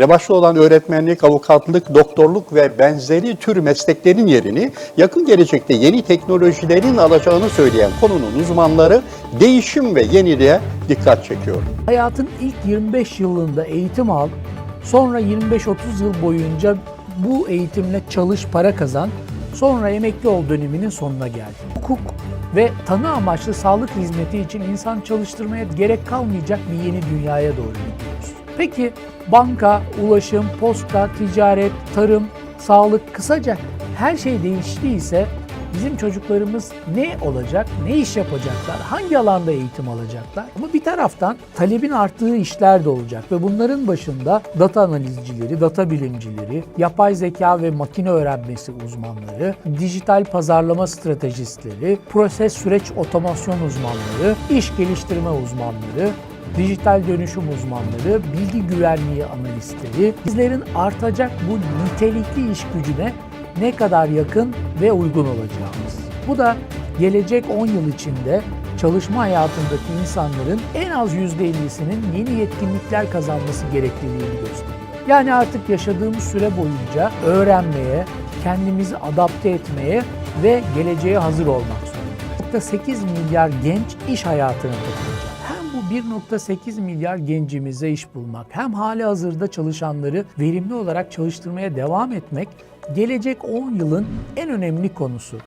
Revaçta olan öğretmenlik, avukatlık, doktorluk ve benzeri tür mesleklerin yerini yakın gelecekte yeni teknolojilerin alacağını söyleyen konunun uzmanları değişim ve yeniliğe dikkat çekiyor. Hayatın ilk 25 yılında eğitim al, sonra 25-30 yıl boyunca bu eğitimle çalış, para kazan, sonra emekli ol döneminin sonuna geldi. Hukuk ve tanı amaçlı sağlık hizmeti için insan çalıştırmaya gerek kalmayacak bir yeni dünyaya doğru gidiyoruz. Peki banka, ulaşım, posta, ticaret, tarım, sağlık kısaca her şey değiştiyse bizim çocuklarımız ne olacak, ne iş yapacaklar, hangi alanda eğitim alacaklar? Ama bir taraftan talebin arttığı işler de olacak ve bunların başında data analizcileri, data bilimcileri, yapay zeka ve makine öğrenmesi uzmanları, dijital pazarlama stratejistleri, proses süreç otomasyon uzmanları, iş geliştirme uzmanları, dijital dönüşüm uzmanları, bilgi güvenliği analistleri, bizlerin artacak bu nitelikli iş gücüne ne kadar yakın ve uygun olacağımız. Bu da gelecek 10 yıl içinde çalışma hayatındaki insanların en az %50'sinin yeni yetkinlikler kazanması gerekliliğini gösteriyor. Yani artık yaşadığımız süre boyunca öğrenmeye, kendimizi adapte etmeye ve geleceğe hazır olmak zorundayız. 8 milyar genç iş hayatına katılacak. Hem bu 1.8 milyar gencimize iş bulmak, hem hali hazırda çalışanları verimli olarak çalıştırmaya devam etmek gelecek 10 yılın en önemli konusu.